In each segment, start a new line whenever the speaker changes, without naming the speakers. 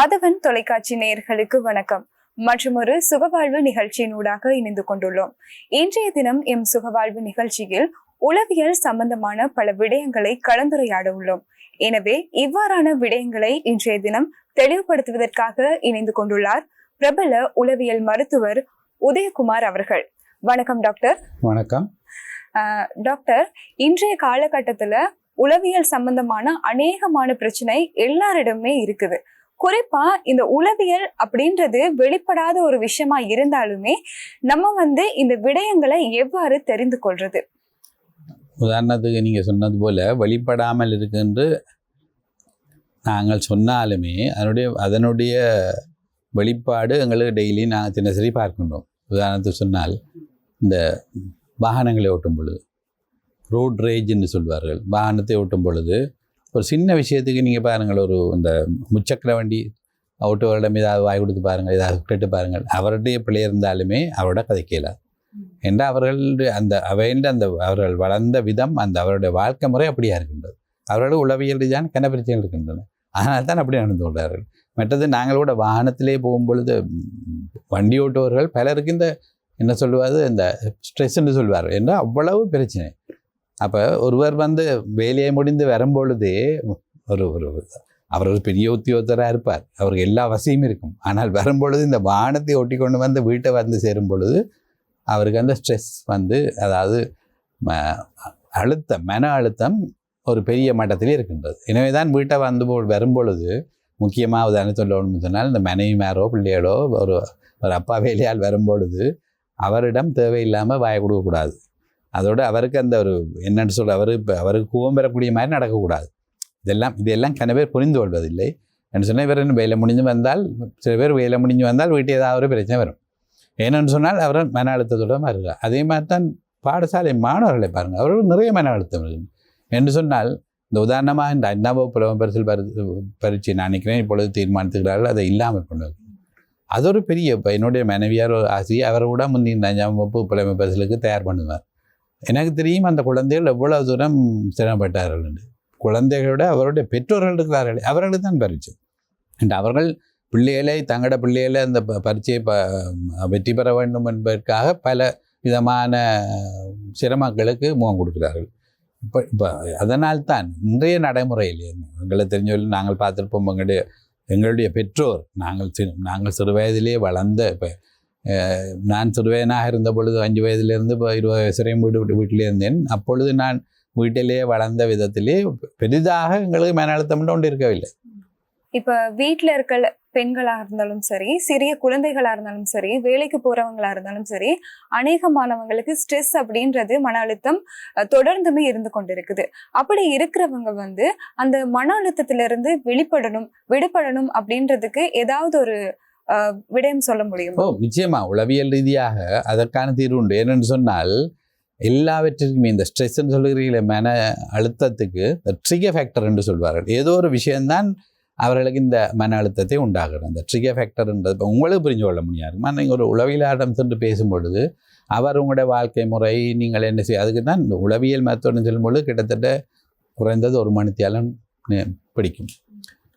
ஆதவன் தொலைக்காட்சி நேயர்களுக்கு வணக்கம். மற்றும் ஒரு சுகவாழ்வு நிகழ்ச்சியினூடாக இணைந்து கொண்டுள்ளோம். இன்றைய தினம் எம் சுகவாழ்வு நிகழ்ச்சியில் உளவியல் சம்பந்தமான பல விடயங்களை கலந்துரையாட உள்ளோம். எனவே இவ்வாறான விடயங்களை இன்றைய தினம் தெளிவுபடுத்துவதற்காக இணைந்து கொண்டுள்ளார் பிரபல உளவியல் மருத்துவர் உதயகுமார் அவர்கள். வணக்கம் டாக்டர்.
வணக்கம்.
டாக்டர் இன்றைய காலகட்டத்துல உளவியல் சம்பந்தமான அநேகமான பிரச்சனை எல்லாரிடமே இருக்குது. குறிப்பா இந்த உளவியல் அப்படின்றது வெளிப்படாத ஒரு விஷயமா இருந்தாலுமே நம்ம வந்து இந்த விடயங்களை எவ்வாறு தெரிந்து கொள்றது?
உதாரணத்துக்கு நீங்கள் சொன்னது போல் வெளிப்படாமல் இருக்குன்று நாங்கள் சொன்னாலுமே அதனுடைய அதனுடைய வெளிப்பாடு எங்களுக்கு டெய்லி நாங்கள் தினசரி பார்க்கின்றோம். உதாரணத்துக்கு சொன்னால் இந்த வாகனங்களை ஓட்டும் பொழுது ரோட் ரேஜ்னு சொல்வார்கள். வாகனத்தை ஓட்டும் பொழுது ஒரு சின்ன விஷயத்துக்கு நீங்கள் பாருங்கள் ஒரு இந்த முச்சக்கர வண்டி ஓட்டுவரிடம் ஏதாவது வாய் கொடுத்து பாருங்கள் ஏதாவது கேட்டு பாருங்கள். அவருடைய பிள்ளை இருந்தாலுமே அவரோட கதைக்கல என்ற அவர்களுடைய அந்த அவைன்ற அந்த அவர்கள் வளர்ந்த விதம் அந்த அவருடைய வாழ்க்கை முறை அப்படியா இருக்கின்றது. அவர்கள் உளவியல் ரீதியான கன பிரச்சனைகள் இருக்கின்றன. அதனால் தான் அப்படி நடந்து கொண்டார்கள். மற்றது நாங்கள் கூட வாகனத்திலே போகும்பொழுது ம், வண்டி ஓட்டுபவர்கள் பலருக்கு இந்த என்ன சொல்லுவாது இந்த ஸ்ட்ரெஸ்ன்னு சொல்வார் என்றால் அவ்வளவு பிரச்சனை. அப்போ ஒருவர் வந்து வேலையை முடிந்து வரும்பொழுதே ஒரு ஒரு அவர் ஒரு பெரிய உத்தியோகத்தராக இருப்பார். அவருக்கு எல்லா வசதியும் இருக்கும். ஆனால் வரும்பொழுது இந்த வானத்தை ஒட்டி கொண்டு வந்து வீட்டை வந்து சேரும் பொழுது அவருக்கு அந்த ஸ்ட்ரெஸ் வந்து அதாவது ம- அழுத்தம் மன அழுத்தம் ஒரு பெரிய மட்டத்திலே இருக்கின்றது. எனவே தான் வீட்டை வந்து போ- வரும்பொழுது முக்கியமாக உதாரணம் சொல்லணும்னு சொன்னால் இந்த மனைவிமாரோ பிள்ளைகளோ ஒரு ஒரு அப்பா வேலையால் வரும்பொழுது அவரிடம் தேவையில்லாமல் வாய கொடுக்கக்கூடாது. அதோட அவருக்கு அந்த ஒரு என்னென்னு சொல்ல அவர் இப்போ அவருக்கு கோவம் பெறக்கூடிய மாதிரி நடக்கக்கூடாது. இதெல்லாம் இதெல்லாம் கன பேர் புரிந்து கொள்வதில்லை. என்று சொன்னால் இவர் என்ன வேலை முடிஞ்சு வந்தால் சில பேர் வேலை முடிஞ்சு வந்தால் வீட்டில் ஏதாவது ஒரு பிரச்சனை வரும். ஏனென்று சொன்னால் அவர் மன அழுத்தத்தோட மாறுகிறார் அதே மாதிரி தான் பாடசாலை மாணவர்களை பாருங்கள். அவர்கள் நிறைய மன அழுத்தம் இருக்கு. என்று சொன்னால் இந்த உதாரணமாக இந்த அண்ணா புலவம் பரிசில் பரி பரீட்சை நான் நினைக்கிறேன். இப்பொழுது தீர்மானித்துக்கிறார்கள் அதை இல்லாமல் பண்ணுவது அது ஒரு பெரிய இப்போ என்னுடைய மனைவியார் ஒரு ஆசிரியர் அவர் கூட முந்தி இந்த அஞ்சாம் வகுப்பு புலமை பரிசலுக்கு தயார் பண்ணுவார். எனக்கு தெரியும் அந்த குழந்தைகள் எவ்வளவு தூரம் சிரமப்பட்டார்கள் என்று. குழந்தைகளோட அவருடைய பெற்றோர்கள் இருக்கிறார்கள் அவர்களுக்கு தான் பரிச்சை. அண்ட் அவர்கள் பிள்ளைகளை தங்களோட பிள்ளைகளை அந்த ப- பரீட்சையை ப வெற்றி பெற வேண்டும் என்பதற்காக பல விதமான சிரமங்களுக்கு முகம் கொடுக்கிறார்கள். இப்போ இப்போ அதனால்தான் இன்றைய நடைமுறையில் எங்களை தெரிஞ்சவர்கள் நாங்கள் பார்த்துருப்போம் எங்களுடைய எங்களுடைய பெற்றோர் நாங்கள் நாங்கள் சிறு வயதிலே வளர்ந்த இப்போ நான் சிறுவயனாக இருந்த பொழுது அஞ்சு வயதிலிருந்து இப்போ இருபது வயசு வரையும் வீடு விட்டு வீட்டிலே இருந்தேன் அப்பொழுது நான் வீட்டிலேயே வளர்ந்த விதத்திலே பெரிதாக எங்களுக்கு மன அழுத்தம்னு ஒன்று இருக்கவில்லை
இப்போ வீட்டில் இருக்கிற பெண்களாக இருந்தாலும் சரி சிறிய குழந்தைகளாக இருந்தாலும் சரி வேலைக்கு போகிறவங்களாக இருந்தாலும் சரி அநேகமானவங்களுக்கு ஸ்ட்ரெஸ் அப்படின்றது மன அழுத்தம் தொடர்ந்துமே இருந்து கொண்டிருக்குது அப்படி இருக்கிறவங்க வந்து அந்த மன அழுத்தத்திலிருந்து வெளிப்படணும் விடுபடணும் அப்படின்றதுக்கு ஏதாவது ஒரு விடயம் சொல்ல முடியும்?
ஓ நிச்சயமா. உளவியல் ரீதியாக அதற்கான தீர்வு உண்டு. ஏனென்று சொன்னால் எல்லாவற்றிற்குமே இந்த ஸ்ட்ரெஸ்ன்னு சொல்லுகிறீங்களே மன அழுத்தத்துக்கு ட்ரிகர் ஃபேக்டர் என்று சொல்வார்கள். ஏதோ ஒரு விஷயம்தான் அவர்களுக்கு இந்த மன அழுத்தத்தை உண்டாகிறது அந்த ட்ரிகர் ஃபேக்டர்ன்றது இப்போ உங்களுக்கு புரிஞ்சு கொள்ள முடியாது. நீங்கள் ஒரு உளவியலாடம் சென்று பேசும் பொழுது அவர் உங்களுடைய வாழ்க்கை முறை நீங்கள் என்ன செய்ய அதுக்கு தான் இந்த உளவியல் மருத்துவம்னு சொல்லும்பொழுது கிட்டத்தட்ட குறைந்தது ஒரு மணித்தியாலம் பிடிக்கும்.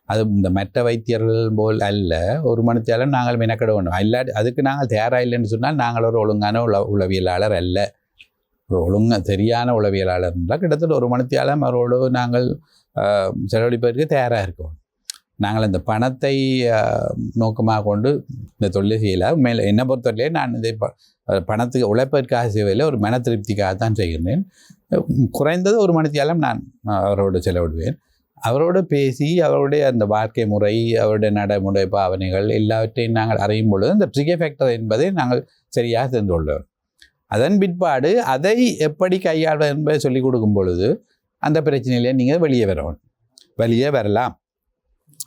அது இந்த மற்ற வைத்தியர்கள் போல் அல்ல. ஒரு மணித்தியாலம் நாங்கள் மெனக்கிட வேண்டும். இல்லாட்டி அதுக்கு நாங்கள் தயாராக இல்லைன்னு சொன்னால் நாங்கள் ஒரு ஒழுங்கான உள உளவியலாளர் அல்ல. ஒரு ஒழுங்க சரியான உளவியலாளர் இருந்தால் கிட்டத்தட்ட ஒரு மனுத்தியாலும் அவரோடு நாங்கள் செலவழிப்பதற்கு தயாராக இருக்கணும் நாங்கள் இந்த பணத்தை நோக்கமாக கொண்டு இந்த தொழிலை செய்யலை. மேலே என்னை பொறுத்தவரையிலே நான் இதை ப- பணத்துக்கு உழைப்பதற்காக செய்வதில்லை ஒரு மன திருப்திக்காக தான் செய்கிறேன் குறைந்தது ஒரு மணித்தியாலம் நான் அவரோடு செலவிடுவேன். அவரோடு பேசி அவருடைய அந்த வாழ்க்கை முறை அவருடைய நடைமுறை பாவனைகள் எல்லாவற்றையும் நாங்கள் அறியும் பொழுது இந்த ட்ரிகர் ஃபேக்டர் என்பதை நாங்கள் சரியாக தெரிந்து கொள்வோம் அதன் பிற்பாடு அதை எப்படி கையாள்வது என்பதை சொல்லிக் கொடுக்கும் பொழுது அந்த பிரச்சனையிலே நீங்கள் வெளியே வரணும். வெளியே வரலாம்.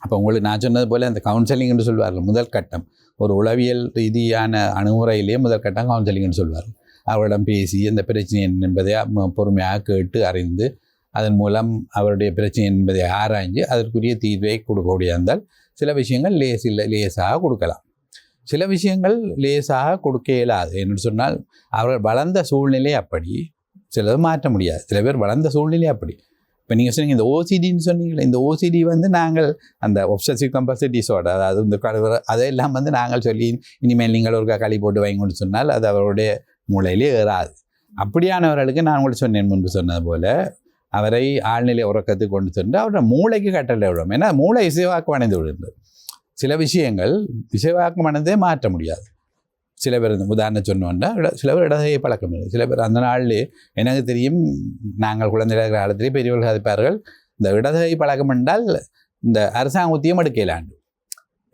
அப்போ உங்களுக்கு நான் சொன்னது போல் அந்த கவுன்சிலிங் என்று சொல்வார்கள் முதல் கட்டம். ஒரு உளவியல் ரீதியான அணுகுமுறையிலேயே முதல் கட்டம் கவுன்சிலிங்னு சொல்வார்கள். அவரிடம் பேசி அந்த பிரச்சனை என்ன என்பதை ம- பொறுமையாக கேட்டு அறிந்து அதன் மூலம் அவருடைய பிரச்சனை என்பதை ஆராய்ஞ்சு அதற்குரிய தீர்வை கொடுக்கக்கூடிய இருந்தால் சில விஷயங்கள் லேசில் லேசாக கொடுக்கலாம். சில விஷயங்கள் லேசாக கொடுக்க இயலாது. என்று சொன்னால் அவர்கள் வளர்ந்த சூழ்நிலை அப்படி சிலது மாற்ற முடியாது. சில பேர் வளர்ந்த சூழ்நிலை அப்படி. இப்போ நீங்கள் சொன்னீங்க இந்த ஓசிடின்னு சொன்னீங்களே இந்த ஓசிடி வந்து நாங்கள் அந்த ஒப்சசிவ் கம்பல்சிவ் அதாவது இந்த கழுவுற அதையெல்லாம் வந்து நாங்கள் சொல்லி இனிமேல் நீங்கள் ஒரு களி போட்டு வைங்கன்னு சொன்னால் அது அவருடைய மூளையிலே ஏறாது. அப்படியானவர்களுக்கு நான் உங்களுக்கு சொன்னேன் முன்பு சொன்னது போல் அவரை ஆழ்நிலை உறக்கத்துக்கு கொண்டு சென்று அவரோட மூளைக்கு கட்டளை விடும். ஏன்னா மூளை இசைவாக்கம் அடைந்து விடுகிறது. சில விஷயங்கள் இசைவாக்கம் அடைந்தே மாற்ற முடியாது. சில பேர் உதாரணம் சொன்னோன்னா சில பேர் இடதையை பழக்கம் இல்லை. சில பேர் அந்த நாள்லேயே எனக்கு தெரியும் நாங்கள் குழந்தை காலத்திலே பெரியவர்கள் கதைப்பார்கள் இந்த இடதுகை பழக்கம் என்றால் இந்த அரசாங்கத்தையும் எடுக்கலாண்டு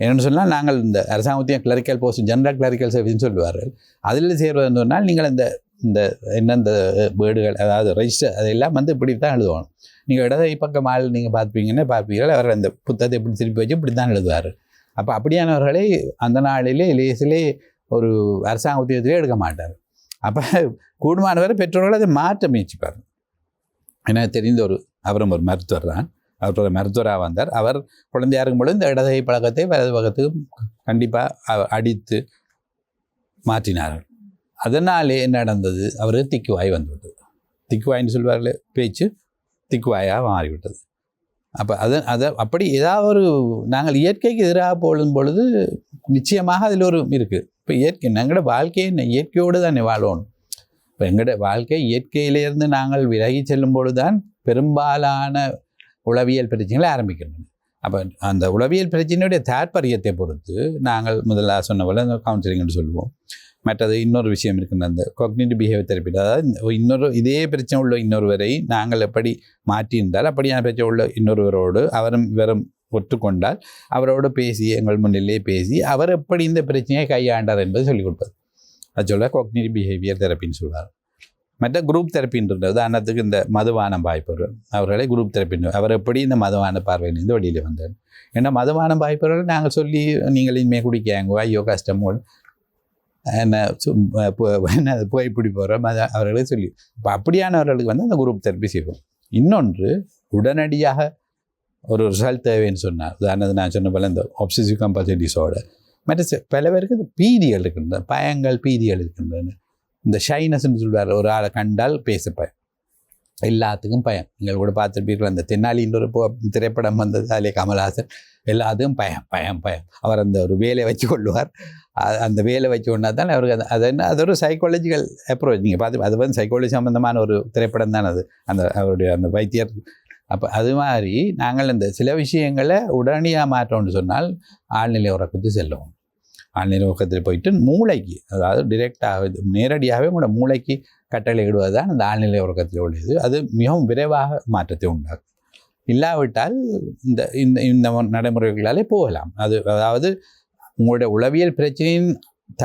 என்னென்னு சொன்னால் நாங்கள் இந்த அரசாங்கத்தையும் கிளரிக்கல் போஸ்ட் ஜெனரல் கிளரிக்கல் சர்வீஸ்னு சொல்லுவார்கள். அதில் சேர்வதுன்னு சொன்னால் நீங்கள் இந்த இந்த என்ன இந்த வேர்டுகள் அதாவது ரெஜிஸ்டர் அதெல்லாம் வந்து இப்படி தான் எழுதுவாங்க. நீங்கள் இடதை பக்கம் ஆள் நீங்கள் பார்ப்பீங்கன்னு பார்ப்பீர்கள் அவர் அந்த புத்தகத்தை இப்படி திருப்பி வச்சு இப்படி தான் எழுதுவார். அப்போ அப்படியானவர்களை அந்த நாளிலே லேசிலே ஒரு அரசாங்க உத்தியோகத்திலே எடுக்க மாட்டார். அப்போ கூடுமானவரை பெற்றோர்கள் அதை மாற்ற முயற்சிப்பார் எனக்கு தெரிந்த ஒரு அவரும் ஒரு மருத்துவர் தான். அவர் மருத்துவராக வந்தார். அவர் குழந்தையாருக்கும் இருக்கும்பொழுது இந்த இடதை பழக்கத்தை வலது பக்கத்துக்கு கண்டிப்பாக அடித்து மாற்றினார்கள். அதனாலே என்ன நடந்தது? அவர் திக்குவாய் வந்துவிட்டது. திக்குவாயின்னு சொல்வார்களே பேச்சு திக்குவாயாக மாறிவிட்டது. அப்போ அது அதை அப்படி ஏதாவது ஒரு நாங்கள் இயற்கைக்கு எதிராக போடும் பொழுது நிச்சயமாக அதில் ஒரு இருக்குது இப்போ இயற்கை எங்களோட வாழ்க்கையை இயற்கையோடு தானே வாழணும். இப்போ எங்களோட வாழ்க்கை இயற்கையிலேருந்து நாங்கள் விலகி செல்லும் பொழுது தான் பெரும்பாலான உளவியல் பிரச்சனைகளை ஆரம்பிக்கின்றன. அப்போ அந்த உளவியல் பிரச்சனையுடைய தாற்பரியத்தை பொறுத்து நாங்கள் முதல்ல சொன்ன போல் அந்த கவுன்சிலிங்னு சொல்லுவோம். மற்றது இன்னொரு விஷயம் இருக்குன்னு அந்த கொக்னிட்டிவ் பிஹேவியர் தெரப்பி அதாவது இன்னொரு இதே பிரச்சனை உள்ள இன்னொருவரை நாங்கள் எப்படி மாற்றியிருந்தால் அப்படியான பிரச்சனை உள்ள இன்னொருவரோடு அவரும் இவரும் ஒற்றுக்கொண்டால் அவரோடு பேசி எங்கள் முன்னிலே பேசி அவர் எப்படி இந்த பிரச்சனையை கையாண்டார் என்பது சொல்லிக் கொடுப்பார் அது சொல்ல கொக்னிட்டிவ் பிஹேவியர் தெரப்பின்னு சொல்வார் மற்ற குரூப் தெரப்பின்றது உதாரணத்துக்கு இந்த மதுவானம் பாய்ப்பவர்கள் அவர்களை குரூப் தெரப்பின் அவர் எப்படி இந்த மதுவான பார்வையிலிருந்து வெளியில் வந்தார். ஏன்னா மதுவானம் பாய்ப்பவர்கள் நாங்கள் சொல்லி நீங்கள் இனிமேல் குடிக்காங்க ஐயோ கஷ்டமோ என்ன சு- பு- என்ன புகைப்பிடி போகிறோம் அதை அவர்களே சொல்லி இப்போ அப்படியானவர்களுக்கு வந்து அந்த குரூப் தெரப்பி செய்வோம். இன்னொன்று உடனடியாக ஒரு ரிசல்ட் தேவைன்னு சொன்னார் உதாரணத்துக்கு நான் சொன்ன போல இந்த ஒப்சிசிவ் கம்பல்சரி டிஸார்டர் மற்ற பல பேருக்கு இந்த பீதிகள் இருக்கின்றன பயங்கள் பீதிகள் இருக்கின்றன இந்த ஷைனஸ்ன்னு சொல்வார் ஒரு ஆளை கண்டால் பேச பயம் எல்லாத்துக்கும் பயம். நீங்கள் கூட பார்த்துருப்பீர்கள் அந்த தென்னாலின்ற ஒரு பு- திரைப்படம் வந்தது அதிலே கமல்ஹாசன் எல்லாத்தையும் பயம் பயம் பயம். அவர் அந்த ஒரு வேலையை வச்சு கொள்வார் அந்த வேலை வச்சு கொண்டா தான் அவருக்கு அது அது என்ன அது ஒரு சைக்காலஜிக்கல் அப்ரோச் நீங்கள் பார்த்து அது வந்து சைக்காலஜி சம்மந்தமான ஒரு திரைப்படம் தான் அது. அந்த அவருடைய அந்த வைத்தியர். அப்போ அது மாதிரி நாங்கள் இந்த சில விஷயங்களை உடனடியாக மாற்றோம்னு சொன்னால் ஆழ்நிலை உறக்கத்து செல்லுவோம். ஆழ்நிலை உறக்கத்தில் போயிட்டு மூளைக்கு அதாவது டிரெக்டாக நேரடியாகவே உங்களோட மூளைக்கு கட்டளை இடுவது தான் அந்த ஆழ்நிலை உறக்கத்தில் உள்ளது. அது மிகவும் விரைவாக மாற்றத்தை உண்டாக்கும். இல்லாவிட்டால் இந்த இந்த இந்த நடைமுறைகளாலே போகலாம். அது அதாவது உங்களுடைய உளவியல் பிரச்சனையின் த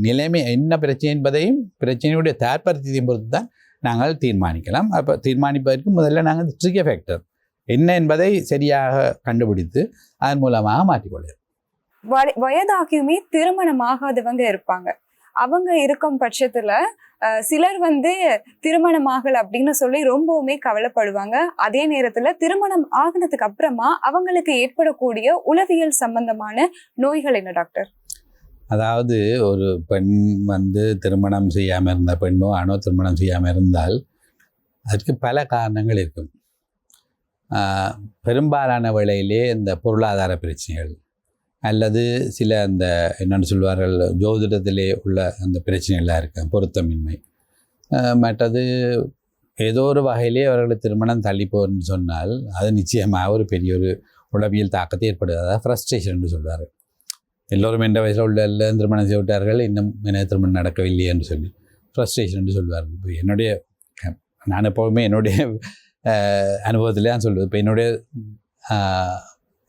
நிலைமை என்ன பிரச்சனை என்பதையும் பிரச்சனையுடைய தாற்பயத்தையும் பொறுத்து தான் நாங்கள் தீர்மானிக்கலாம். அப்போ தீர்மானிப்பதற்கு முதல்ல நாங்கள் ட்ரிகர் ஃபேக்டர் என்ன என்பதை சரியாக கண்டுபிடித்து அதன் மூலமாக மாற்றிக்கொள்ளலாம்
வய- வயதாகியுமே திருமணம் ஆகாதவங்க இருப்பாங்க. அவங்க இருக்கும் பட்சத்துல சிலர் வந்து திருமணம் ஆகல அப்படின்னு சொல்லி ரொம்பவுமே கவலைப்படுவாங்க. அதே நேரத்துல திருமணம் ஆகினதுக்கு அப்புறமா அவங்களுக்கு ஏற்படக்கூடிய உளவியல் சம்பந்தமான நோய்கள் என்ன டாக்டர்?
அதாவது ஒரு பெண் வந்து திருமணம் செய்யாமல் இருந்த பெண்ணோ ஆணோ திருமணம் செய்யாமல் இருந்தால் அதற்கு பல காரணங்கள் இருக்கும். பெரும்பாலான வேளையிலே இந்த பொருளாதார பிரச்சனைகள் அல்லது சில அந்த என்னென்னு சொல்வார்கள் ஜோதிடத்திலே உள்ள அந்த பிரச்சனைகளாக இருக்கு பொருத்தமின்மை. மற்றது ஏதோ ஒரு வகையிலே அவர்கள் திருமணம் தள்ளிப்போன்னு சொன்னால் அது நிச்சயமாக ஒரு பெரிய ஒரு உளவியல் தாக்கத்தை ஏற்படுது அதாவது ஃப்ரஸ்ட்ரேஷன் என்று சொல்வார் எல்லோரும் எந்த வயசில் உள்ள எல்லாம் திருமணம் செய்து விட்டார்கள் இன்னும் என்ன திருமணம் நடக்கவில்லை என்று சொல்லி ஃப்ரஸ்ட்ரேஷன் என்று சொல்வார்கள். இப்போ என்னுடைய நான் எப்போவுமே என்னுடைய அனுபவத்தில் தான் சொல்லுவேன். இப்போ என்னுடைய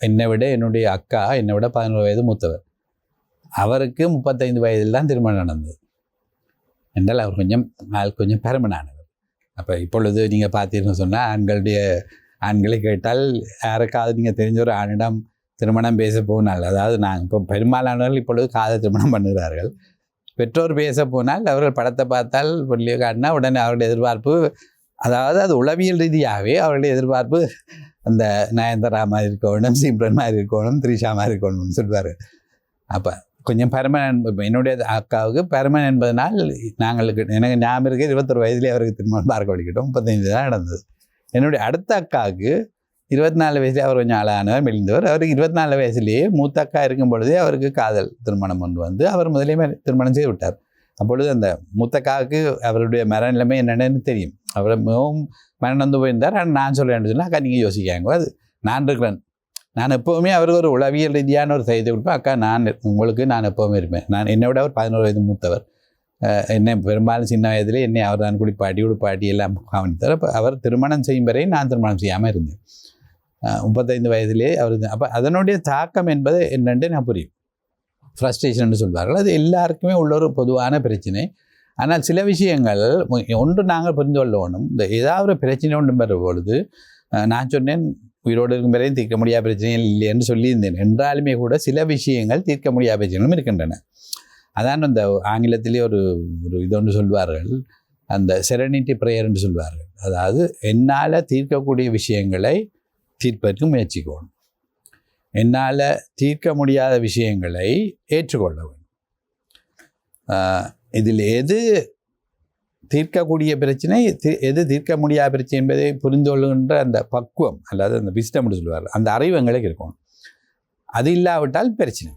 என்னை விட என்னுடைய அக்கா என்னை விட பதினோரு வயது மூத்தவர். அவருக்கு முப்பத்தைந்து வயதில் தான் திருமணம் நடந்தது. என்றால் அவர் கொஞ்சம் நாள் கொஞ்சம் பெருமனானவர் அப்போ இப்பொழுது நீங்கள் பார்த்தீங்கன்னு சொன்னால் ஆண்களுடைய ஆண்களை கேட்டால் யாருக்காவது நீங்கள் தெரிஞ்ச ஒரு ஆணிடம் திருமணம் பேச போனால் அதாவது நான் இப்போ பெரும்பாலானவர்கள் இப்பொழுது காதல் திருமணம் பண்ணுகிறார்கள். பெற்றோர் பேச போனால் அவர்கள் படத்தை பார்த்தால் பொருளியை காட்டினா உடனே அவருடைய எதிர்பார்ப்பு அதாவது அது உளவியல் ரீதியாகவே அவருடைய எதிர்பார்ப்பு அந்த நயன்தாரா மாதிரி இருக்கணும் சிம்ரன் மாதிரி இருக்கணும் த்ரிஷா மாதிரி இருக்கணும்னு சொல்வார். அப்போ கொஞ்சம் பரமன் இப்போ என்னுடைய அக்காவுக்கு பரமன் என்பதனால் நாங்களுக்கு எனக்கு ஞாபகம் இருக்க இருபத்தொரு வயதுலேயே அவருக்கு திருமணம் பார்க்க வலிக்கிட்டோம் முப்பத்தஞ்சு தான் நடந்தது. என்னுடைய அடுத்த அக்காவுக்கு இருபத்தி நாலு வயசுலேயே அவர் கொஞ்சம் ஆளானவர் மெலிந்தவர் அவருக்கு இருபத்தி நாலு வயசுலேயே மூத்த அக்கா இருக்கும் பொழுதே அவருக்கு காதல் திருமணம் ஒன்று வந்து அவர் முதலே திருமணம் செய்து விட்டார். அப்பொழுது அந்த மூத்த அக்காவுக்கு அவருடைய மர நிலைமை என்னென்னு தெரியும். அவர் மிகவும் மனநந்து போயிருந்தார். ஆனால் நான் சொல்கிறேன்னு சொன்னால் அக்கா நீங்கள் யோசிக்காங்க. அது நான் இருக்கிறேன். நான் எப்போவுமே அவருக்கு ஒரு உளவியல் ரீதியான ஒரு செய்தி கொடுப்பேன். அக்கா நான் உங்களுக்கு நான் எப்போவுமே இருப்பேன். நான் என்னை விட அவர் பதினோரு வயது மூத்தவர். என்னை பெரும்பாலும் சின்ன வயதில் என்னை அவர் தான் குளிப்பாட்டி உடுப்பாட்டி எல்லாம் கவனித்தார் அப்போ அவர் திருமணம் செய்யும் வரை நான் திருமணம் செய்யாமல் இருந்தேன். முப்பத்தைந்து வயதிலே அவர் அப்போ அதனுடைய தாக்கம் என்பது என்னென்று நான் புரியும். ஃப்ரஸ்ட்ரேஷன் சொல்வார்கள். அது எல்லாருக்குமே உள்ள ஒரு பொதுவான பிரச்சனை. ஆனால் சில விஷயங்கள் ஒன்று நாங்கள் புரிந்து கொள்ள வேணும் இந்த ஏதாவது ஒரு பிரச்சனை ஒன்று பெற பொழுது நான் சொன்னேன் உயிரோடு இருக்கும் வரையும் தீர்க்க முடியாத பிரச்சனைகள் இல்லை என்று சொல்லியிருந்தேன். என்றாலுமே கூட சில விஷயங்கள் தீர்க்க முடியாத பிரச்சனைகளும் இருக்கின்றன. அதான் அந்த ஆங்கிலத்திலே ஒரு ஒரு இது ஒன்று சொல்வார்கள். அந்த செரனிட்டி என்று சொல்வார்கள். அதாவது என்னால் தீர்க்கக்கூடிய விஷயங்களை தீர்ப்பதற்கு முயற்சிக்கணும் என்னால் தீர்க்க முடியாத விஷயங்களை ஏற்றுக்கொள்ள வேண்டும் இதில் எது தீர்க்கக்கூடிய பிரச்சனை எது தீர்க்க முடியாத பிரச்சனை என்பதை புரிந்து கொள்கின்ற அந்த பக்குவம் அல்லது அந்த விஸ்டம்னு சொல்லுவார் அந்த அறிவு எங்களுக்கு இருக்கணும் அது இல்லாவிட்டால் பிரச்சனை.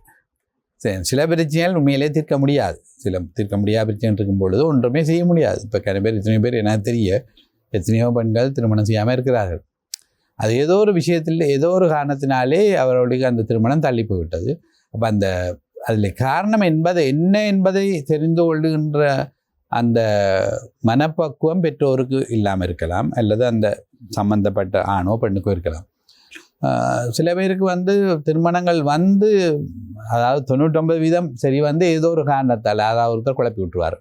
சரி, சில பிரச்சனைகள் உண்மையிலே தீர்க்க முடியாது. சில தீர்க்க முடியாத பிரச்சனை இருக்கும் பொழுது ஒன்றுமே செய்ய முடியாது. இப்போ கன பேர் எத்தனையோ பேர் எனக்கு தெரிய எத்தனையோ பெண்கள் திருமணம் செய்யாமல் இருக்கிறார்கள். அது ஏதோ ஒரு விஷயத்தில் ஏதோ ஒரு காரணத்தினாலே அவர்களுக்கு அந்த திருமணம் தள்ளி போய்விட்டது. அப்போ அந்த அதில் காரணம் என்பது என்ன என்பதை தெரிந்து கொள்ளுகின்ற அந்த மனப்பக்குவம் பெற்றோருக்கு இல்லாமல் இருக்கலாம் அல்லது அந்த சம்பந்தப்பட்ட ஆணோ பெண்ணுக்கோ இருக்கலாம். சில பேருக்கு வந்து திருமணங்கள் வந்து அதாவது தொண்ணூற்றொம்பது வீதம் சரி வந்து ஏதோ ஒரு காரணத்தால் அதாவது ஒருத்தர் குழப்பி விட்டுருவார்.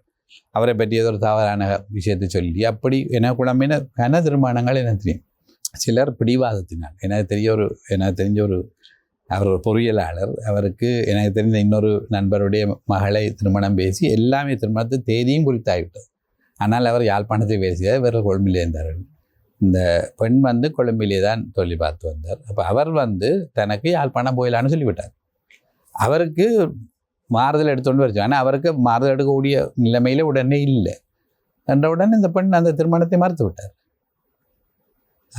அவரை பற்றி ஏதோ ஒரு தவறான விஷயத்தை சொல்லி அப்படி என குழம்பின கன திருமணங்கள் எனக்கு தெரியும். சிலர் பிடிவாதத்தினால் எனக்கு தெரிய ஒரு எனக்கு தெரிஞ்ச ஒரு அவர் ஒரு பொறியியலாளர். அவருக்கு எனக்கு தெரிந்த இன்னொரு நண்பருடைய மகளை திருமணம் பேசி எல்லாமே திருமணத்தை தேதியும் குறித்தாகிவிட்டது ஆனால் அவர் யாழ்ப்பாணத்தை பேசியது இவர்கள் கொழும்பிலே இருந்தார்கள் இந்த பெண் வந்து கொழும்பிலே தான் சொல்லி பார்த்து வந்தார். அப்போ அவர் வந்து தனக்கு யாழ்ப்பாணம் போயிடலான்னு சொல்லிவிட்டார். அவருக்கு மாறுதல் எடுத்துகிட்டு வச்சு ஆனால் அவருக்கு மாறுதல் எடுக்கக்கூடிய நிலைமையில் உடனே இல்லை. என்ற உடனே இந்த பெண் அந்த திருமணத்தை மறுத்து விட்டார்.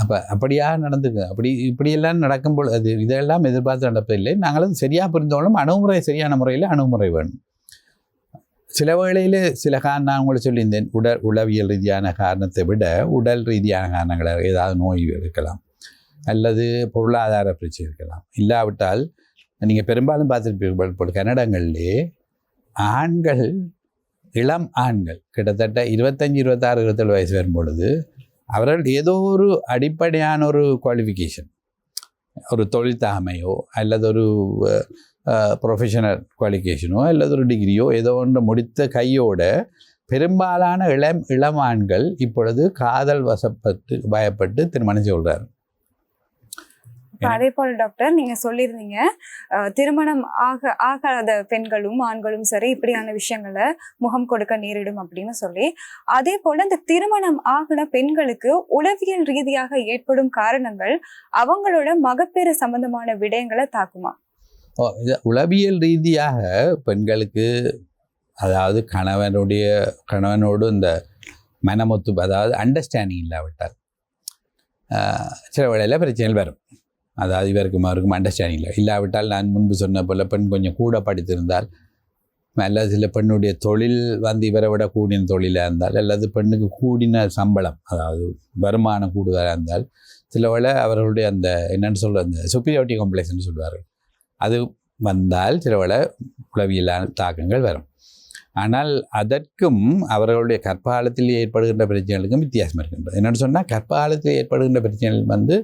அப்போ அப்படியா நடந்துக்கு? அப்படி இப்படியெல்லாம் நடக்கும்போது அது இதெல்லாம் எதிர்பார்த்து நடப்பதில்லை. நாங்களும் சரியாக புரிந்தோளும் அணுகுமுறை சரியான முறையில் அணுகுமுறை வேணும். சில வேளையில் சில காரணம் நான் உங்களை சொல்லியிருந்தேன். உடல் உளவியல் ரீதியான காரணத்தை விட உடல் ரீதியான காரணங்களை ஏதாவது நோய் இருக்கலாம். அல்லது பொருளாதார பிரச்சனை இருக்கலாம். இல்லாவிட்டால் நீங்கள் பெரும்பாலும் பார்த்துருப்பீர்கள் இப்போ கன்னடங்களிலே ஆண்கள் இளம் ஆண்கள் கிட்டத்தட்ட இருபத்தஞ்சி இருபத்தாறு இருபத்தேழு வயசு வரும் பொழுது அவர்கள் ஏதோ ஒரு அடிப்படையான ஒரு குவாலிஃபிகேஷன் ஒரு தொழில்தாமையோ அல்லது ஒரு ப்ரொஃபஷனல் குவாலிஃபிகேஷனோ அல்லது ஒரு டிகிரியோ ஏதோ ஒன்று முடித்த கையோட பெரும்பாலான இளம் இளமான்கள் இப்பொழுது காதல் வசப்பட்டு பயப்பட்டு திருமணம் சொல்கிறார்
இப்ப அதே போல டாக்டர் நீங்க சொல்லியிருந்தீங்க. திருமணம் ஆக ஆகாத பெண்களும் ஆண்களும் சரி இப்படியான விஷயங்களை முகம் கொடுக்க நேரிடும் அப்படின்னு சொல்லி. அதே போல இந்த திருமணம் ஆகின பெண்களுக்கு உளவியல் ரீதியாக ஏற்படும் காரணங்கள் அவங்களோட மகப்பேறு சம்பந்தமான விடயங்களை தாக்குமா?
உளவியல் ரீதியாக பெண்களுக்கு அதாவது கணவனுடைய கணவனோடு இந்த மனமொத்து அதாவது அண்டர்ஸ்டாண்டிங் இல்லாவிட்டால் சில வேளையில் பிரச்சனைகள் வரும். அதாவது இவருக்கும் அவருக்கும் அண்டர்ஸ்டாண்டிங் இல்லை. இல்லாவிட்டால் நான் முன்பு சொன்ன போல் பெண் கொஞ்சம் கூட படித்திருந்தால் அல்லது சில பெண்ணுடைய தொழில் வந்து இவரை விட கூடின தொழிலாக இருந்தால் அல்லது பெண்ணுக்கு கூடின சம்பளம் அதாவது வருமானம் கூடுதலாக இருந்தால் சில வேளை அவர்களுடைய அந்த என்னென்னு சொல்கிற அந்த சுப்பீரியாரிட்டி காம்ப்ளெக்ஸ்னு சொல்லுவார்கள் அது வந்தால் சில வேளை உளவியலான தாக்கங்கள் வரும். ஆனால் அதற்கும் அவர்களுடைய கற்பாலத்தில் ஏற்படுகின்ற பிரச்சனைகளுக்கும் வித்தியாசம் இருக்கின்றது. என்னென்னு சொன்னால் கற்பாலத்தில் ஏற்படுகின்ற பிரச்சனைகள் வந்து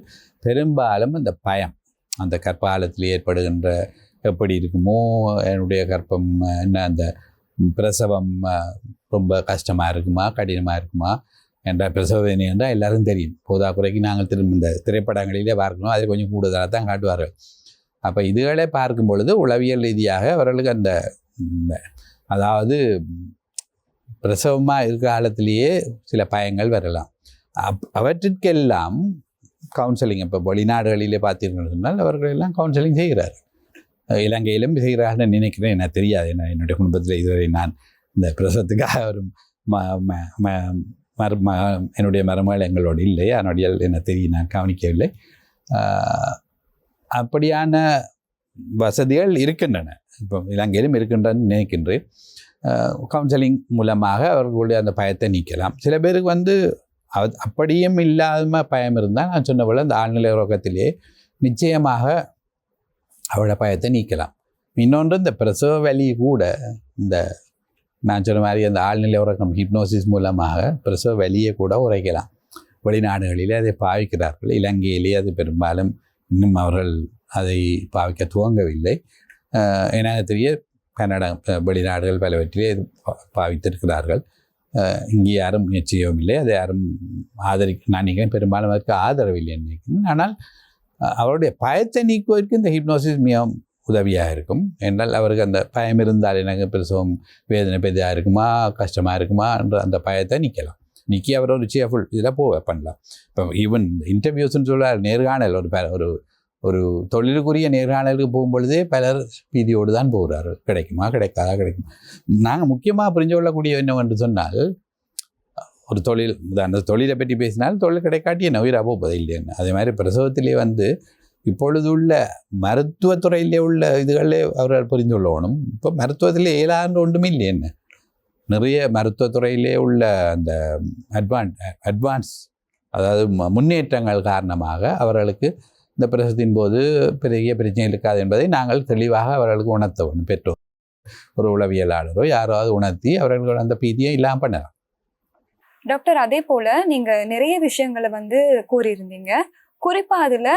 பெரும்பாலும் அந்த பயம் அந்த கற்பாலத்தில் ஏற்படுகின்ற எப்படி இருக்குமோ என்னுடைய கற்பம் என்ன அந்த பிரசவம் ரொம்ப கஷ்டமாக இருக்குமா கடினமாக இருக்குமா என்ற பிரசவ என்றால் எல்லாரும் தெரியும். போதா குறைக்கு நாங்கள் திரும்ப இந்த திரைப்படங்களிலே பார்க்கணும் அதை கொஞ்சம் கூடுதலாக தான் காட்டுவார்கள். அப்போ இதுகளை பார்க்கும் பொழுது உளவியல் ரீதியாக அவர்களுக்கு அந்த இந்த, அதாவது பிரசவமாக இருக்கிற காலத்திலேயே சில பயங்கள் வரலாம். அப் அவற்றிற்கெல்லாம் கவுன்சிலிங் இப்போ வெளிநாடுகளிலே பார்த்தீர்கள் சொன்னால் அவர்கள் எல்லாம் கவுன்சிலிங் செய்கிறார். இலங்கையிலும் செய்கிறார்கள் நினைக்கிறேன். எனக்கு தெரியாது. என்ன என்னுடைய குடும்பத்தில் இதுவரை நான் இந்த பிரசத்துக்காக ஒரு ம ம- ம- மரும என்னுடைய மருமகள் எங்களோடு இல்லை. அதனுடைய என்ன தெரியும் நான் கவனிக்கவில்லை. அப்படியான வசதிகள் இருக்கின்றன. இப்போ இலங்கையிலும் இருக்கின்றன நினைக்கின்றேன். கவுன்சிலிங் மூலமாக அவர்களுடைய அந்த பயத்தை நீக்கலாம். சில பேருக்கு வந்து அப்படியும் இல்லாம பயம் இருந்தால் நான் சொன்ன அந்த ஆழ்நிலை ரோகத்திலே நிச்சயமாக அவளோட பயத்தை நீக்கலாம். இன்னொன்று இந்த பிரசவ வலி கூட இந்த நான் சொன்ன மாதிரி அந்த ஆழ்நிலை உறக்கம் ஹிப்னோசிஸ் மூலமாக பிரசவ வலியை கூட உரைக்கலாம். வெளிநாடுகளிலே அதை பாவிக்கிறார்கள். இலங்கையிலே அது பெரும்பாலும் இன்னும் அவர்கள் அதை பாவிக்க துவங்கவில்லை. எனக்கு தெரிய கன்னட வெளிநாடுகள் பலவற்றிலே பா- பாவித்திருக்கிறார்கள். இங்கே யாரும் முயற்சியும் இல்லை. அதை யாரும் ஆதரிக்க நான் நினைக்கிறேன் பெரும்பாலும் அதற்கு ஆதரவில்லை நினைக்கிறேன். ஆனால் அவருடைய பயத்தை நீக்குவதற்கு இந்த ஹிப்னோசிஸ் மிகவும் உதவியாக இருக்கும். என்றால் அவருக்கு அந்த பயம் இருந்தால் எனக்கு பிரசவம் வேதனை பெரிதாக இருக்குமா கஷ்டமாக இருக்குமா என்ற அந்த பயத்தை நிற்கலாம் நிற்கி அவர் ஒரு சியர்ஃபுல் இதில் போக பண்ணலாம். இப்போ ஈவன் இன்டர்வியூஸ்னு சொல்ல நேர்காணல் ஒரு ஒரு ஒரு தொழிலுக்குரிய நேர்காணலுக்கு போகும்பொழுதே பலர் பீதியோடு தான் போகிறார் கிடைக்குமா? கிடைக்காதா? கிடைக்குமா? நாங்கள் முக்கியமாக புரிஞ்சு கொள்ளக்கூடிய என்னவென்று சொன்னால் ஒரு தொழில் அந்த தொழிலை பற்றி பேசினால் தொழில் கிடைக்காட்டி என்ன? உயிராக போகுது இல்லைன்னு அதே மாதிரி பிரசவத்திலே வந்து இப்பொழுது உள்ள மருத்துவத்துறையிலே உள்ள இதுகளே அவர்கள் புரிந்து கொள்ளணும். இப்போ மருத்துவத்தில் ஏழாண்டு ஒன்றுமே இல்லை என்ன? நிறைய மருத்துவத்துறையிலே உள்ள அந்த அட்வான் அட்வான்ஸ் அதாவது முன்னேற்றங்கள் காரணமாக அவர்களுக்கு இந்த பிரசத்தின் போது பெரிய பிரச்சனை இருக்காது என்பதை நாங்கள் தெளிவாக அவர்களுக்கு உணர்த்த வேண்டும் பெற்றோர் ஒரு உளவியலாளரோ யாராவது உணர்த்தி அவர்கள் அந்த பீதியை இல்லாமல் பண்ணலாம்.
டாக்டர் அதே போல நீங்க நிறைய விஷயங்களை வந்து கூறியிருந்தீங்க. குறிப்பா அதுல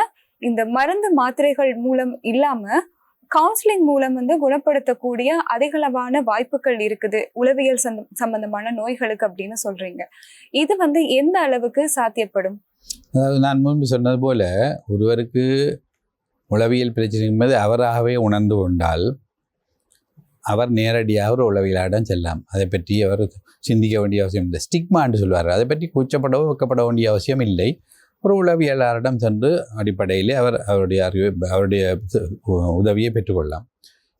இந்த மருந்து மாத்திரைகள் மூலம் இல்லாம கவுன்சிலிங் மூலம் வந்து குணப்படுத்தக்கூடிய அதிகளவான வாய்ப்புகள் இருக்குது. உளவியல் சம்பந்தமான நோய்களுக்கு அப்படின்னு சொல்றீங்க. இது வந்து எந்த அளவுக்கு சாத்தியப்படும்?
அதாவது நான் முன்பு சொன்னது போல ஒருவருக்கு உளவியல் பிரச்சனை என்பது அவராகவே உணர்ந்து கொண்டால் அவர் நேரடியாக ஒரு உளவியலாடம் செல்லாம் அதை பற்றி அவர் சிந்திக்க வேண்டிய அவசியம் இல்லை. ஸ்டிக்மான்னு சொல்வார். அதை பற்றி கூச்சப்படவோ வைக்கப்பட வேண்டிய அவசியம் இல்லை. ஒரு உளவியலாளரிடம் சென்று அடிப்படையிலே அவர் அவருடைய அறிவை அவருடைய உதவியை பெற்றுக்கொள்ளலாம்.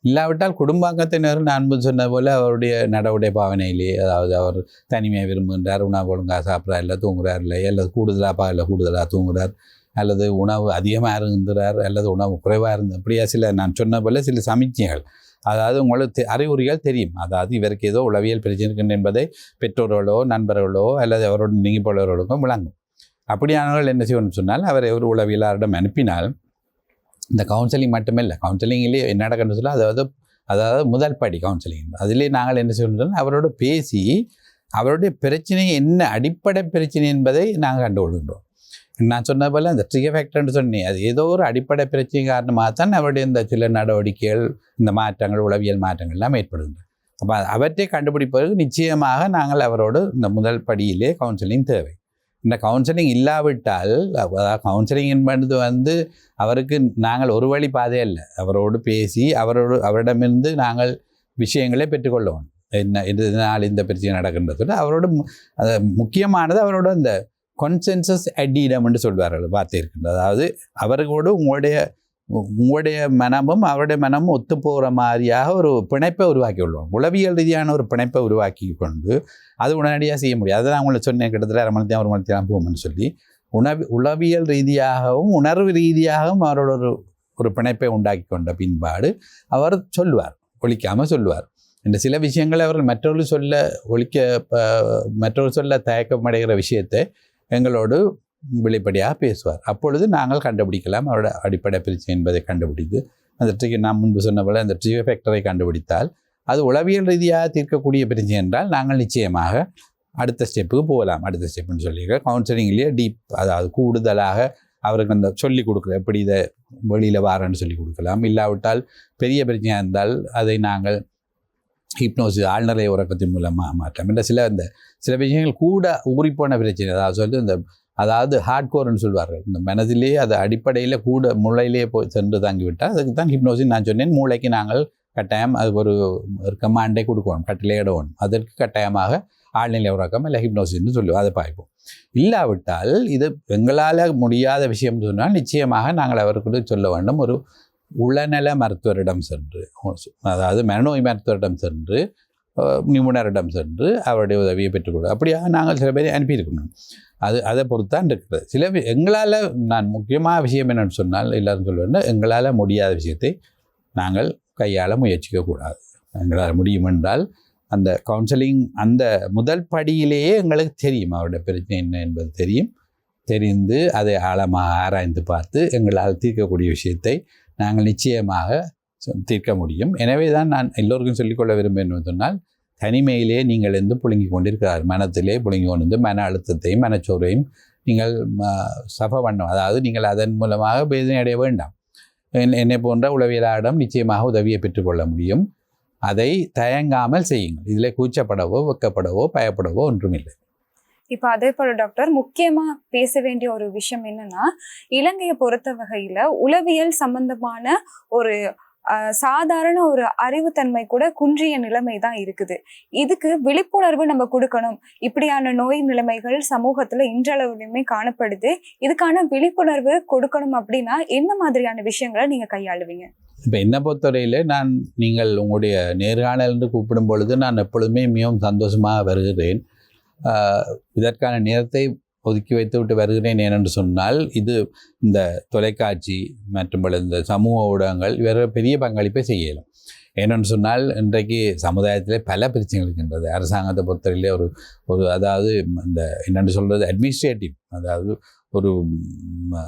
இல்லாவிட்டால் குடும்பாங்கத்தினர் நான் சொன்ன சொன்னது அவருடைய நடவுடை பாவனையிலே அதாவது அவர் தனிமையை விரும்புகின்றார் உணவு ஒழுங்காக சாப்பிட்றார் இல்லை தூங்குறார் இல்லை அல்லது கூடுதலாக பகலில் கூடுதலாக தூங்குறார் அல்லது உணவு அதிகமாக இருந்துறார் அல்லது உணவு குறைவாக இருந்து அப்படியா சில நான் சொன்ன போல சில சமிக்ஞைகள் அதாவது உங்களுக்கு அறிகுறிகள் தெரியும். அதாவது இவருக்கு ஏதோ உளவியல் பிரச்சனை இருக்கின்ற என்பதை பெற்றோர்களோ நண்பர்களோ அல்லது அவரோட நீங்கி போலவர்களுக்கும் விளங்கும். அப்படியானவர்கள் என்ன செய்யணும்னு சொன்னால் அவரை ஒரு உளவியலாரிடம் அனுப்பினால் இந்த கவுன்சிலிங் மட்டுமே இல்லை கவுன்சிலிங்லேயே என்ன நடக்கணும்னு சொன்னால் அதாவது அதாவது முதல் படி கவுன்சிலிங் அதிலே நாங்கள் என்ன செய்யணும்னு அவரோட பேசி அவருடைய பிரச்சனை என்ன அடிப்படை பிரச்சனை என்பதை நாங்கள் கண்டுகொள்கின்றோம். நான் சொன்ன போல அந்த ட்ரிகர் ஃபேக்டர்னு சொன்னேன். அது ஏதோ ஒரு அடிப்படை பிரச்சனை காரணமாக தான் அவருடைய இந்த சில நடவடிக்கைகள் இந்த மாற்றங்கள் உளவியல் மாற்றங்கள் எல்லாம் ஏற்படுகின்றன. அப்போ அவற்றை கண்டுபிடிப்பதற்கு நிச்சயமாக நாங்கள் அவரோடு இந்த முதல் படியிலே கவுன்சிலிங் தேவை. இந்த கவுன்சிலிங் இல்லாவிட்டால் அதாவது கவுன்சிலிங் என்பது வந்து அவருக்கு நாங்கள் ஒரு வழி பாதையே இல்லை அவரோடு பேசி அவரோடு அவரிடமிருந்து நாங்கள் விஷயங்களை பெற்றுக்கொள்ளுவோம் என்ன இதனால் இந்த பிரச்சனை நடக்கின்றது அவரோட அது முக்கியமானது அவரோட இந்த கொன்சென்சஸ் அடிடம் என்று சொல்வார்கள் பார்த்து இருக்கின்றது அதாவது அவர்களோடு உங்களுடைய உங்களுடைய மனமும் அவருடைய மனமும் ஒத்து போகிற மாதிரியாக ஒரு பிணைப்பை உருவாக்கி கொள்வாங்க உளவியல் ரீதியான ஒரு பிணைப்பை உருவாக்கி கொண்டு அது உடனடியாக செய்ய முடியும். அதை நான் சொன்னேன். கிட்டத்தட்ட அரை மணி தான் ஒரு மணி தான் போகும்னு சொல்லி. உணவு உளவியல் ரீதியாகவும் உணர்வு ரீதியாகவும் அவரோட ஒரு ஒரு பிணைப்பை உண்டாக்கி கொண்ட பின்பாடு அவர் சொல்லுவார். ஒழிக்காமல் சொல்லுவார். இந்த சில விஷயங்களை அவர்கள் மற்றொரு சொல்ல ஒழிக்க மற்றொரு சொல்ல தயக்கமடைகிற விஷயத்தை எங்களோடு வெளிப்படையாக பேசுவார். அப்பொழுது நாங்கள் கண்டுபிடிக்கலாம். அவரோட அடிப்படை பிரச்சனை என்பதை கண்டுபிடித்து அந்த ட்ரீ நான் முன்பு சொன்ன போல அந்த ட்ரீ ஃபேக்டரை கண்டுபிடித்தால் அது உளவியல் ரீதியாக தீர்க்கக்கூடிய பிரச்சனை என்றால் நாங்கள் நிச்சயமாக அடுத்த ஸ்டெப்புக்கு போகலாம். அடுத்த ஸ்டெப்புன்னு சொல்லியிருக்கேன் கவுன்சிலிங்லேயே டீப் அதாவது கூடுதலாக அவருக்கு அந்த சொல்லி கொடுக்குற எப்படி இதை வெளியில் வாரன்னு சொல்லி கொடுக்கலாம். இல்லாவிட்டால் பெரிய பிரச்சனையாக இருந்தால் அதை நாங்கள் ஹிப்னோசிஸ் ஆழ்நிலை உறக்கத்தின் மூலமாக மாற்றம் என்ற சில இந்த சில விஷயங்கள் கூட ஊறிப்போன பிரச்சனை. அதாவது சொல்லி இந்த அதாவது ஹார்ட்கோர்னு சொல்வார்கள். இந்த மனதிலேயே அது அடிப்படையில் கூட முளையிலேயே போய் சென்று தங்கிவிட்டால் அதுக்கு தான் ஹிப்னோசின் நான் சொன்னேன். மூளைக்கு நாங்கள் கட்டாயம் அதுக்கு ஒரு ஒரு கமாண்டே கொடுக்கணும் கட்டளையிடணும் அதற்கு கட்டாயமாக ஆழ்நிலை உறக்கம் இல்லை ஹிப்னோசின்னு சொல்லுவோம். அதை பார்ப்போம் இல்லாவிட்டால் இது எங்களால் முடியாத விஷயம் சொன்னால் நிச்சயமாக நாங்கள் அவர்கிட்ட சொல்ல வேண்டும். ஒரு உளநல மருத்துவரிடம் சென்று அதாவது மனநோய் மருத்துவரிடம் சென்று நிபுணரிடம் சென்று அவருடைய உதவியை பெற்றுக்கொள் அப்படியாக நாங்கள் சில பேரை அனுப்பியிருக்கணும் அது அதை பொறுத்தான் இருக்கிறது. சில எங்களால் நான் முக்கியமான விஷயம் என்னென்னு சொன்னால் எல்லாரும் சொல்லுவேன் எங்களால் முடியாத விஷயத்தை நாங்கள் கையாள முயற்சிக்கக்கூடாது எங்களால் முடியும் என்றால் அந்த கவுன்சிலிங் அந்த முதல் படியிலேயே எங்களுக்கு தெரியும். அவருடைய பிரச்சனை என்ன என்பது தெரியும். தெரிந்து அதை ஆழமாக ஆராய்ந்து பார்த்து எங்களால் தீர்க்கக்கூடிய விஷயத்தை நாங்கள் நிச்சயமாக தீர்க்க முடியும். எனவே தான் நான் எல்லோருக்கும் சொல்லிக்கொள்ள விரும்புகிறேன் சொன்னால் தனிமையிலே நீங்கள் இருந்து புழுங்கி கொண்டிருக்கிறார். மனத்திலே புழுங்கி கொண்டு மன அழுத்தத்தையும் மனச்சோர்வையும் நீங்கள் சஃப பண்ணும் அதாவது நீங்கள் அதன் மூலமாக வேதனை அடைய வேண்டாம். என்- என்னை போன்ற உளவியலாளரிடம் நிச்சயமாக உதவியை பெற்றுக்கொள்ள முடியும். அதை தயங்காமல் செய்யுங்கள். இதில் கூச்சப்படவோ வெக்கப்படவோ பயப்படவோ ஒன்றுமில்லை.
இப்போ அதே போல டாக்டர் முக்கியமாக பேச வேண்டிய ஒரு விஷயம் என்னன்னா இலங்கையை பொறுத்த வகையில் உளவியல் சம்பந்தமான ஒரு சாதாரண ஒரு அறிவுத்தன்மை கூட குன்றிய நிலைமை தான் இருக்குது. இதுக்கு விழிப்புணர்வு நம்ம கொடுக்கணும். இப்படியான நோய் நிலைமைகள் சமூகத்துல இன்றளவுலையுமே காணப்படுது. இதுக்கான விழிப்புணர்வு கொடுக்கணும் அப்படின்னா என்ன மாதிரியான விஷயங்களை நீங்க கையாளுவீங்க?
இப்போ என்னை பொறுத்தவரையில் நான் நீங்கள் உங்களுடைய நேர்காணல் என்று கூப்பிடும் பொழுது நான் எப்பொழுதுமே மிகவும் சந்தோஷமாக வருகிறேன். இதற்கான நேரத்தை ஒதுக்கி வைத்து விட்டு வருகிறேன் ஏனென்று சொன்னால் இது இந்த தொலைக்காட்சி மற்றும் பல இந்த சமூக ஊடகங்கள் வேறு பெரிய பங்களிப்பை செய்யலாம். ஏனென்று சொன்னால் இன்றைக்கு சமுதாயத்தில் பல பிரச்சனைகள் இருக்கின்றது. அரசாங்கத்தை பொறுத்தவரையிலே ஒரு ஒரு அதாவது இந்த என்னென்று சொல்கிறது அட்மினிஸ்ட்ரேட்டிவ் அதாவது ஒரு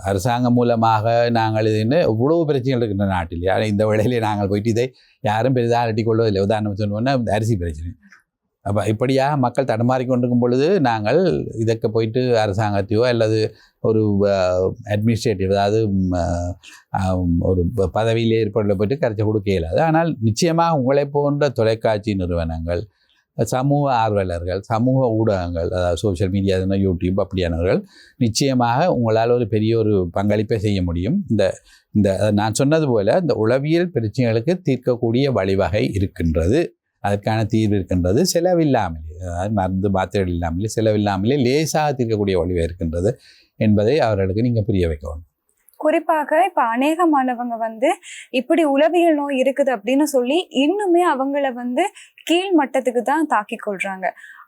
அரசாங்கம் மூலமாக நாங்கள் இதுன்னு இவ்வளவு பிரச்சனைகள் இருக்கின்ற நாட்டில். யாரும் இந்த வேளையிலே நாங்கள் போயிட்டு இதை யாரும் பெரிதாக அலட்டிக் கொள்வதில்லை. உதாரணம் சொன்னோன்னா இந்த அரிசி பிரச்சனை. அப்போ இப்படியாக மக்கள் தடுமாறி கொண்டிருக்கும் பொழுது நாங்கள் இதற்கு போயிட்டு அரசாங்கத்தையோ அல்லது ஒரு அட்மினிஸ்ட்ரேட்டிவ் அதாவது ஒரு ப- பதவியில் ஏற்பட போயிட்டு கரைச்சி கொடுக்க இயலாது. ஆனால் நிச்சயமாக உங்களை போன்ற தொலைக்காட்சி நிறுவனங்கள் சமூக ஆர்வலர்கள் சமூக ஊடகங்கள் அதாவது சோஷியல் மீடியா யூடியூப் அப்படியானவர்கள் நிச்சயமாக உங்களால் ஒரு பெரிய ஒரு பங்களிப்பை செய்ய முடியும். இந்த இந்த நான் சொன்னது போல் இந்த உளவியல் பிரச்சனைகளுக்கு தீர்க்கக்கூடிய வழிவகை இருக்கின்றது. அதற்கான தீர்வு இருக்கின்றது. செலவில்லாமலே அதாவது மருந்து மாத்திரைகள் இல்லாமலே செலவில்லாமலே லேசாக தீர்க்கக்கூடிய வழிவகை இருக்கின்றது என்பதை அவர்களுக்கு நீங்கள் புரிய வைக்கணும்.
குறிப்பாக இப்ப அநேகமானவங்க வந்து இப்படி உளவியல் நோய் இருக்குது அப்படின்னு சொல்லி இன்னுமே அவங்கள வந்து கீழ் மட்டத்துக்கு தான் தாக்கி கொள்றாங்க.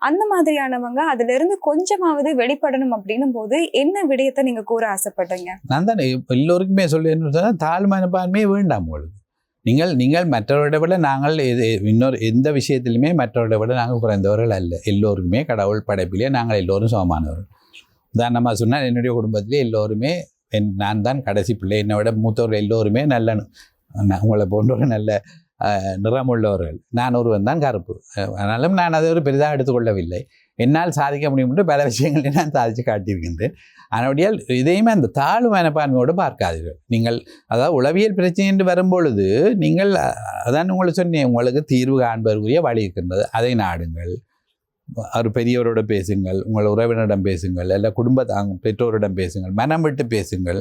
அந்த மாதிரியானவங்க அதுல இருந்து கொஞ்சமாவது வெளிப்படணும் அப்படின்னும் போது என்ன விடயத்தை நீங்க கூற ஆசைப்பட்டீங்க
நான் தான் எல்லோருக்குமே சொல்லி என்ன சொன்னால் தாழ்வு மனப்பான்மையே வேண்டாம் உங்களுக்கு. நீங்கள் நீங்கள் மற்றவரை விட நாங்கள் எது இன்னொரு எந்த விஷயத்திலுமே மற்றவரை விட நாங்கள் குறைந்தவர்கள் அல்ல. எல்லோருக்குமே கடவுள் படைப்பிலே நாங்கள் எல்லோரும் சமமானவர்கள். உதாரணமாக சொன்னால் என்னுடைய குடும்பத்திலே எல்லோருமே என் நான் தான் கடைசி பிள்ளை. என்னை விட மூத்தவர்கள் எல்லோருமே நல்ல உங்களை போன்றவர்கள் நல்ல நிறமுள்ளவர்கள். நான் ஒருவன் தான் கருப்பு. ஆனாலும் நான் அதை ஒரு பெரிதாக எடுத்துக்கொள்ளவில்லை. என்னால் சாதிக்க முடியும் என்று பல விஷயங்களை நான் சாதித்து காட்டியிருக்கின்றேன் அதனுடையால் இதையுமே அந்த தாழ்வு மனப்பான்மையோடு பார்க்காதீர்கள். நீங்கள் அதாவது உளவியல் பிரச்சனை என்று வரும்பொழுது நீங்கள் அதான் உங்களை சொன்னேன் உங்களுக்கு தீர்வு காண்பதற்குரிய வழி இருக்கின்றது. அதை நாடுங்கள். ஒரு பெரியவரோட பேசுங்கள் உங்கள் உறவினரிடம் பேசுங்கள் இல்லை குடும்ப பெற்றோரிடம் பேசுங்கள் மனம் விட்டு பேசுங்கள்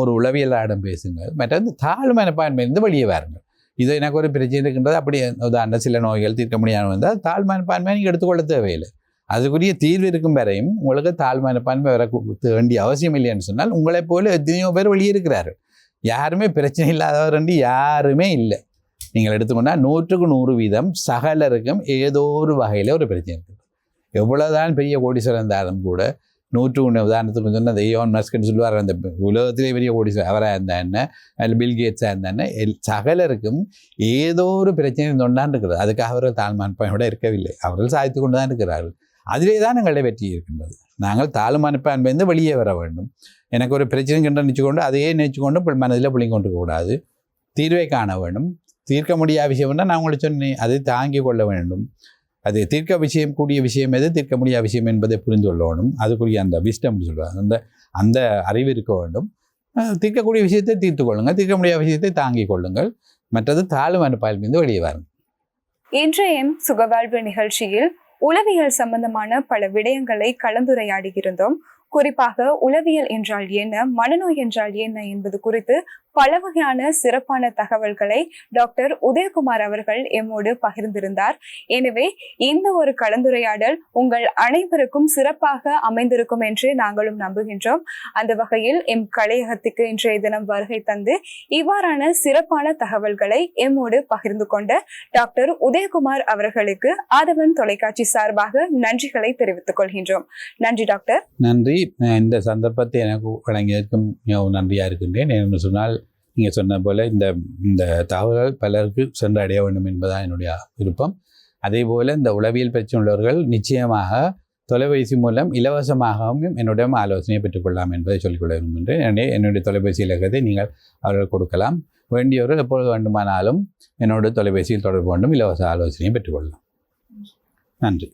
ஒரு உளவியலாரிடம் பேசுங்கள் மற்றது தாழ்வு மனப்பான்மையிலிருந்து வெளியே வாருங்கள். இது எனக்கு ஒரு பிரச்சனை இருக்கின்றது. அப்படி உதாரண சில நோய்கள் தீர்க்க முடியாமல் வந்தால் தாழ் மனப்பான்மையை நீங்கள் எடுத்துக்கொள்ள தேவையில்லை. அதுக்குரிய தீர்வு இருக்கும் வரையும் உங்களுக்கு தாழ் மனப்பான்மை வர வேண்டிய அவசியம் இல்லைன்னு சொன்னால் உங்களைப் போல எத்தனையோ பேர் வெளியே இருக்கிறார்கள். யாருமே பிரச்சனை இல்லாதவர் என்று யாருமே இல்லை. நீங்கள் எடுத்துக்கொண்டால் நூற்றுக்கு நூறு வீதம் சகலருக்கும் ஏதோ ஒரு வகையில் ஒரு பிரச்சனை இருக்குது. எவ்வளோதான் பெரிய கோடீஸ்வரன் இருந்தாலும் கூட நூற்று ஒன்று உதாரணத்துக்கு சொன்னால் அந்த ஈவான் மஸ்கன் சொல்லுவார் அந்த உலகத்திலே பெரிய கோடீஸ்வரர் அவராக இருந்தா அதில் பில்கேட்ஸாக பில் எல் சகலருக்கும் ஏதோ ஒரு பிரச்சனை தொண்டான் இருக்கிறது அதுக்காக அவர்கள் தாழ்மனப்பான்மையோட இருக்கவில்லை அவர்கள் சாதித்து கொண்டு தான் இருக்கிறார்கள் அதிலே தான் எங்களுடைய வெற்றி இருக்கின்றது நாங்கள் தாழ்மனப்பான்மையிலிருந்து வெளியே வர வேண்டும் எனக்கு ஒரு பிரச்சனை கண்டு நினச்சிக்கொண்டு அதையே நினச்சிக்கொண்டு மனதில் புள்ளிங்க கொண்டு கூடாது தீர்வை காண வேண்டும் தீர்க்க முடியாத விஷயம்னா நான் உங்களுக்கு சொன்னேன் அதை தாங்கிக் கொள்ள வேண்டும் அது தீர்க்க விஷயம் கூடிய விஷயம் எது? தீர்க்க முடியாத விஷயம் என்பதை புரிந்து கொள்ளணும் அதுக்குரிய அந்த விஸ்டம் சொல்லுவாங்க அந்த அந்த அறிவு இருக்க வேண்டும். தீர்க்கக்கூடிய விஷயத்தை தீர்த்து கொள்ளுங்கள். தீர்க்க முடியாத விஷயத்தை தாங்கிக் கொள்ளுங்கள். மற்றது தாழ்வு மனப்பான்மையிலிருந்து வெளியே வாருங்கள்.
இன்றைய எம் சுகவாழ்வு நிகழ்ச்சியில் உளவியல் சம்பந்தமான பல விடயங்களை கலந்துரையாடியிருந்தோம் குறிப்பாக உளவியல் என்றால் என்ன மனநோய் என்றால் என்ன என்பது குறித்து பல வகையான சிறப்பான தகவல்களை டாக்டர் உதயகுமார் அவர்கள் எம்மோடு பகிர்ந்திருந்தார். எனவே இந்த ஒரு கலந்துரையாடல் உங்கள் அனைவருக்கும் சிறப்பாக அமைந்திருக்கும் என்று நாங்களும் நம்புகின்றோம். அந்த வகையில் எம் கலையகத்துக்கு இன்றைய தினம் வருகை தந்து இவ்வாறான சிறப்பான தகவல்களை எம்மோடு பகிர்ந்து கொண்ட டாக்டர் உதயகுமார் அவர்களுக்கு ஆதவன் தொலைக்காட்சி சார்பாக நன்றிகளை தெரிவித்துக் கொள்கின்றோம். நன்றி டாக்டர்.
நன்றி. இந்த சந்தர்ப்பத்தை எனக்கு வழங்கியதற்கும் மிகவும் நன்றியாக இருக்கின்றேன். என்று சொன்னால் நீங்கள் சொன்ன போல இந்த இந்த தகவல்கள் பலருக்கு சென்று அடைய வேண்டும் என்பதுதான் என்னுடைய விருப்பம். அதே போல் இந்த உளவியல் பிரச்சனை உள்ளவர்கள் நிச்சயமாக தொலைபேசி மூலம் இலவசமாகவும் என்னுடன் ஆலோசனையை பெற்றுக்கொள்ளலாம் என்பதை சொல்லிக்கொள்ள விரும்புகின்றேன். எனவே என்னுடைய தொலைபேசி இலக்கத்தை நீங்கள் அவர்கள் கொடுக்கலாம். வேண்டியவர்கள் எப்பொழுது வேண்டுமானாலும் என்னோட தொலைபேசியில் தொடர்பு கொண்டும் இலவச ஆலோசனையை பெற்றுக்கொள்ளலாம் நன்றி.